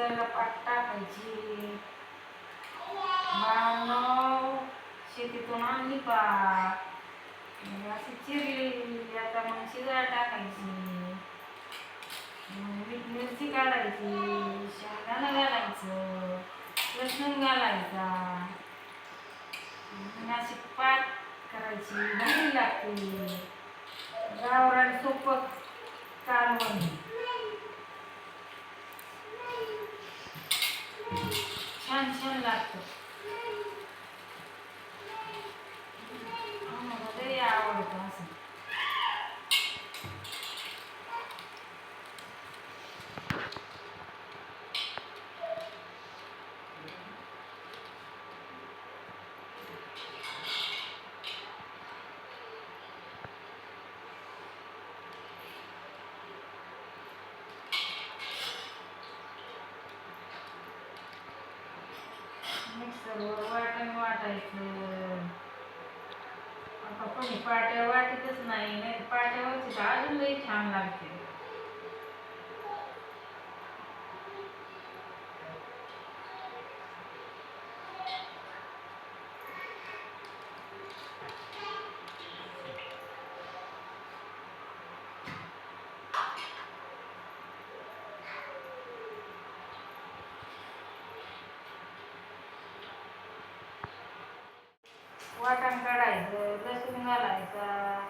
मिक्सरला पाट टाकायची बाळांनो शेतीतून आणली पाक. अशी चिरली आता मग शिजायला टाकायची. मीठ मिरची काढायची शेंगदाणं घालायचं लसूण घालायचा. अशी पाट करायची भाजी लागते. गावरान सोपं कालवण छान छान लागतं आम्हाला लई आवडतं असं मिक्सरवर टाकायचं वाटायचं. आता कोणी पाट्या वाटतच नाही नाही पाट्या पाट्यावरची अजून लई छान लागते. वाटण काढायचं लसूण घालायचा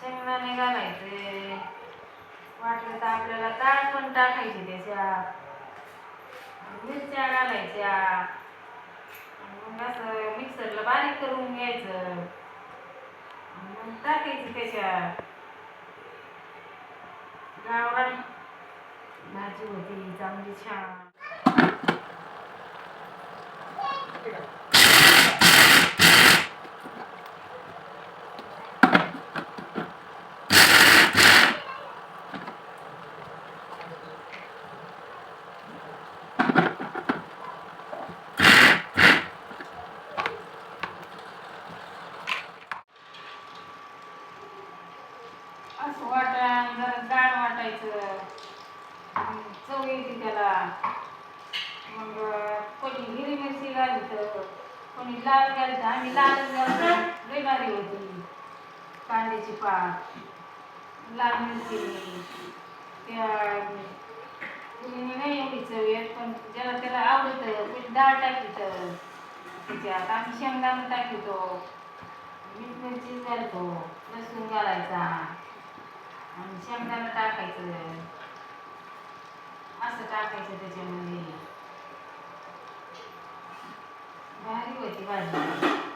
शेंगदाणे घालायचे. वाटलं तर आपल्याला डाळ पण टाकायची त्याच्यात. मिरच्या घालायच्या. मग असं मिक्सरला बारीक करून घ्यायचं. मग टाकायचं त्याच्यात. गावरान भाजी होती चांगली छान असं वाटण जरा डाळ वाटायचं मग चव येते त्याला मग कोणी हिरवी मिरची घालितं मी लाल घालतो आम्ही लाल घालतो लई भारी होती. कांद्याची पात लाल मिरची त्या कुणी नाही एवढी चव येत पण ज्याला त्याला आवडतं कोणी डाळ टाकीतं. त्याच्यात आम्ही शेंगदाणा टाकीतो. मीठ मिरची घालतो लसूण घालायचा. आणि शेंगदाणा टाकायचं. असं टाकायचं त्याच्यामध्ये. भारी होती भाजी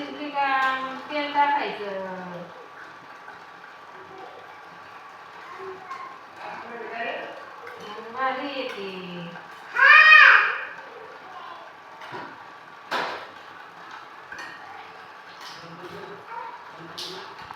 मग शिजली का मग तेल टाकायचं मग भाजी येते चांगली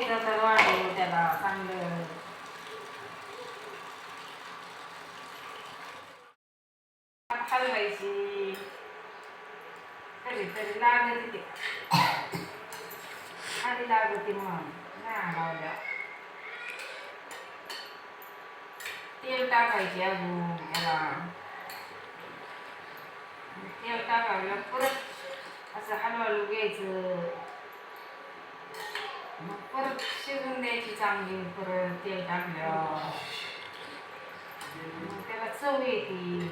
शिजून द्यायचं तर त्याला चांगलं. हलवायची. कधी तरी लागत ते. आधी लागते नाही तेल टाकायचे अजून याला. तेल टाकायला परत असं हलवायला घ्यायचं. मग परत शिजून द्यायची चांगली परत तेल टाकल्यावर मग त्याला चव येते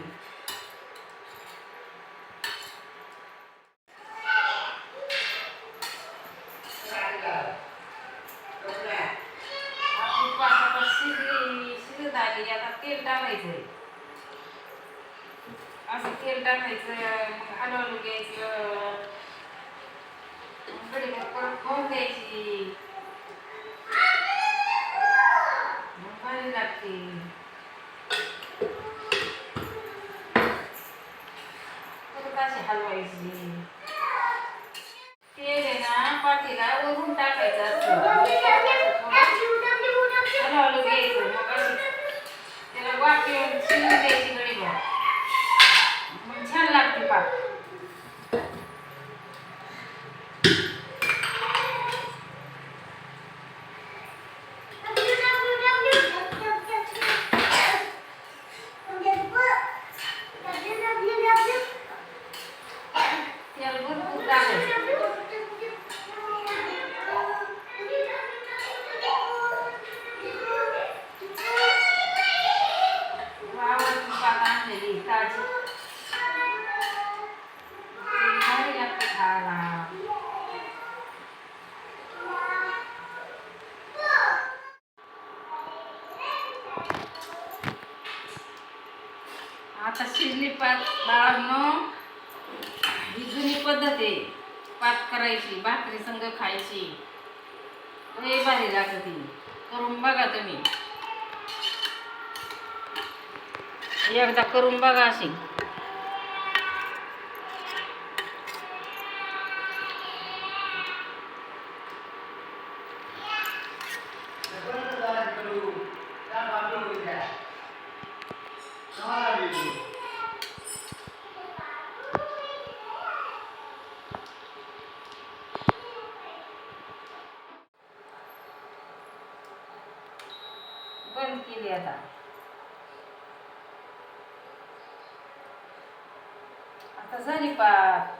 சின்ன வயசு आता शिजली पात बाळांनो. ही जुनी पद्धत आहे. पात करायची भाकरी संग खायची. लय भारी लागत ती. करून बघा तुम्ही. एकदा करून बघा अशी. बंद केली आता आता झाली पात